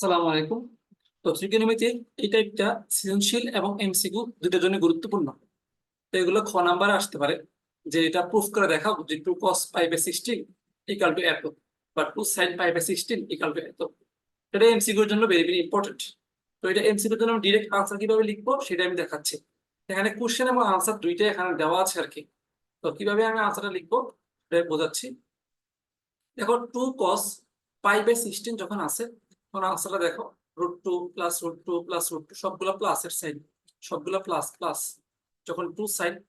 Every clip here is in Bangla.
সালাম আলাইকুম। তো ত্রিকোণমিতির এই টাইপটা সৃজনশীল এবং এমসিকিউ দুটোর জন্য গুরুত্বপূর্ণ। তো এগুলো খ নাম্বারে আসতে পারে, যে এটা প্রুফ করে দেখাও যে two cos pi sixteen equal to এত বা two sine pi sixteen equal to এত। এটা এমসিকিউর জন্য ভেরি ভেরি ইম্পর্টেন্ট তো এটা এমসিকিউর জন্য ডিরেক্ট আনসার কীভাবে লিখব সেটা আমি দেখাচ্ছি। এখানে কোশ্চেন এবং আনসার দুইটাই এখানে দেওয়া আছে আর কি। তো কীভাবে আমি আনসারটা লিখব সেটা বোঝাচ্ছি। দেখো two cos pi by sixteen যখন আসে তখন আনসারটা দেখো root two plus root two plus root two সবগুলো প্লাসের সাইড সবগুলো প্লাস প্লাস যখন টু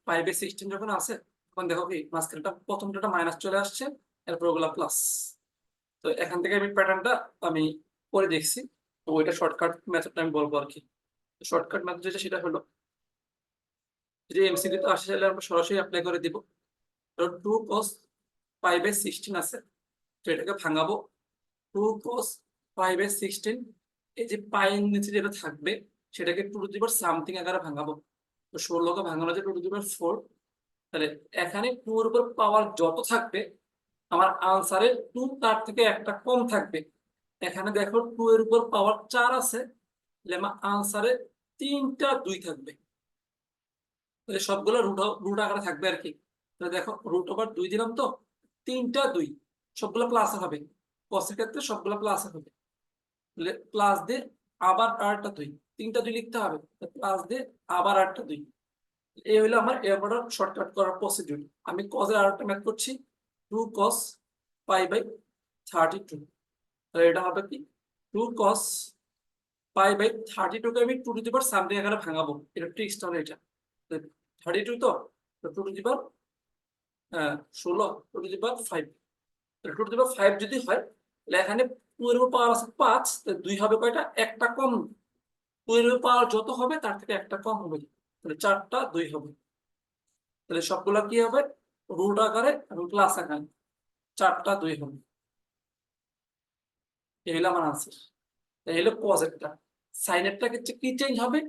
পাই বাই সিক্সটিন যখন আসে, তখন দেখো কি, মাঝখানটা প্রথমটা মাইনাস চলে আসছে, এরপর ওগুলা প্লাস তো এখান থেকে আমি প্যাটার্নটা আমি করে দেখছি ওইটা শর্টকাট মেথডটা আমি বলব আর কি। শর্টকাট মেথড যেটা, সেটা হলো যদি এমসিকিউ তো আসে তাহলে আমরা সরাসরি অ্যাপ্লাই করে দিব। Two cos pi by sixteen আছে, তো এটাকে ভাঙাবো। Two cos five by sixteen এই যে পায়ের নিচে যেটা থাকবে, সেটাকে টু টু দিবার সামথিং আকারে ভাঙাবো। তো ষোলোকে ভাঙানো আছে টু টু দিবার ফোর তাহলে এখানে টু এর উপর পাওয়ার যত থাকবে, আমার আনসারে টু তার থেকে একটা কম থাকবে। এখানে দেখো টু এর উপর পাওয়ার চার আছে আমার আনসারে তিনটা দুই থাকবে। তাহলে সবগুলো রুট রুট আকারে থাকবে আর কি। তাহলে দেখো রুট ওভার দুই দিলাম তো, তিনটা দুই, সবগুলো প্লাস হবে। কসের ক্ষেত্রে সবগুলো প্লাস হবে। প্লাস দিয়ে আবার আরেকটা দুই। তিনটা দুই লিখতে হবে। প্লাস দিয়ে আবার আরেকটা দুই। এই হলো আমার এরপর শর্টকাট করার প্রসিডিউর আমি কজের আরেকটা ম্যাথ করছি। Two cos pi by thirty two তাহলে এটা হবে কি? Two cos pi by thirty টুকে আমি টু টু দিবার সামনে এখানে ভাঙাবো। এটা ট্রিক্সটা হলো এটা। থার্টি টু তো? টু টু দিবার ষোলো। টু টু দিবার ফাইভ টু টু দিবার ফাইভ যদি হয় এখানে টু এর পাওয়ার আছে পাঁচ দুই হবে কয়টা? একটা কম টু এর পাওয়ার যত হবে, তার থেকে একটা কম হবে। তাহলে চারটা দুই হবে। তাহলে সবগুলা কি হবে? রুট আকারে এবং প্লাস আকারে। চারটা দুই হবে। এই হলো আমার আনসার এই হলো পজেটটা সাইনেরটা ক্ষেত্রে কি চেঞ্জ হবে?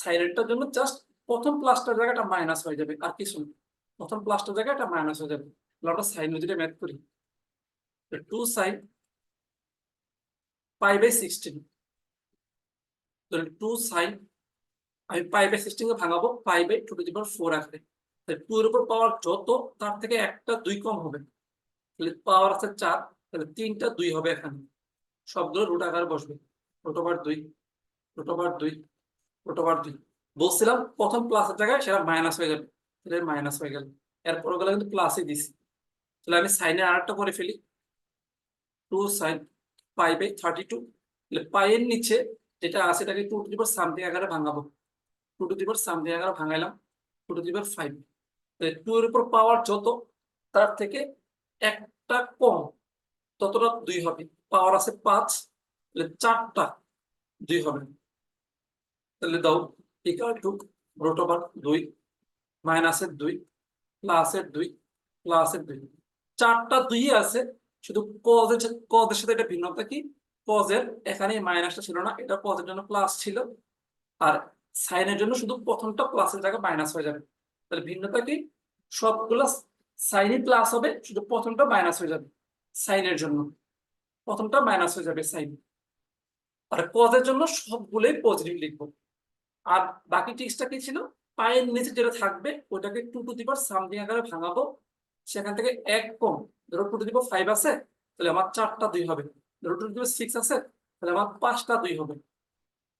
সাইনেরটার জন্য জাস্ট প্রথম প্লাসটার জায়গাটা মাইনাস হয়ে যাবে। আর কিছু প্রথম প্লাসটার জায়গাটা মাইনাস হয়ে যাবে। আমরা সাইন যদি ম্যাথ করি। Two sine pi by sixteen two sine আমি পাই বাই সিক্সটিনকে ভাঙাবো pi by two to the four আকারে টু এর উপর পাওয়ার যত, তার থেকে একটা দুই কম হবে। তাহলে পাওয়ার আছে চার, তাহলে তিনটা দুই হবে এখানে। সবগুলো রুট আকারে বসবে। রুট দুই রুট দুই রুট দুই। বলছিলাম প্রথম প্লাসের জায়গায় সেটা মাইনাস হয়ে যাবে তাহলে মাইনাস হয়ে গেল। এরপর ওগুলো কিন্তু প্লাসই দিছি। তাহলে আমি সাইনের আরেকটা করে ফেলি। Two sine pi by thirty two পাইয়ের নিচে যেটা আছে এটাকে টু টু দিবার সামথিং আকারে ভাঙাবো। টু টু দিবার সামথিং আকারে ভাঙাইলাম টু টু দিবার ফাইভ টু এর উপর পাওয়ার যত, তার থেকে একটা কম, ততটা দুই হবে। পাওয়ার আছে পাঁচ, তাহলে চারটা দুই হবে। তাহলে দাও ইকাল টু রোট ওভার দুই মাইনাসের দুই প্লাসের দুই প্লাসের দুই। চারটা দুই আছে শুধু কজের কজের সাথে এটা ভিন্নতা কি? কজের এখানে মাইনাসটা ছিল না, এটা কজের জন্য প্লাস ছিল। আর সাইনের জন্য শুধু প্রথমটা প্লাসের জায়গায় মাইনাস হয়ে যাবে। তাহলে ভিন্নতা কি? সবগুলো সাইনই প্লাস হবে, শুধু প্রথমটা মাইনাস হয়ে যাবে সাইনের জন্য। প্রথমটা মাইনাস হয়ে যাবে সাইন আর কজের জন্য সবগুলোই পজিটিভ লিখব। আর বাকি টিক্সটা কি ছিল? পায়ের নিচে যেটা থাকবে ওটাকে টু টু দিবার সামথিং আকারে ভাঙাবো। সেখান থেকে এক কম ধরো টু টু দিব ফাইভ আছে, তাহলে আমার চারটা দুই হবে। ধরো টু দিব সিক্স আছে, তাহলে আমার পাঁচটা দুই হবে।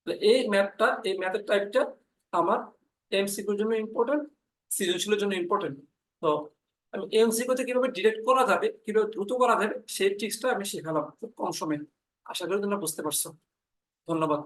তাহলে এই ম্যাথটা, এই ম্যাথের টাইপটা আমার এমসিকিউর জন্য ইম্পর্টেন্ট সৃজনশীলের জন্য ইম্পর্টেন্ট তো আমি এমসিকিউতে কীভাবে ডিরেক্ট করা যাবে, কীভাবে দ্রুত করা যাবে, সেই ট্রিক্সটা আমি শেখালাম খুব কম সময়ে। আশা করি তোমরা বুঝতে পারছ। ধন্যবাদ।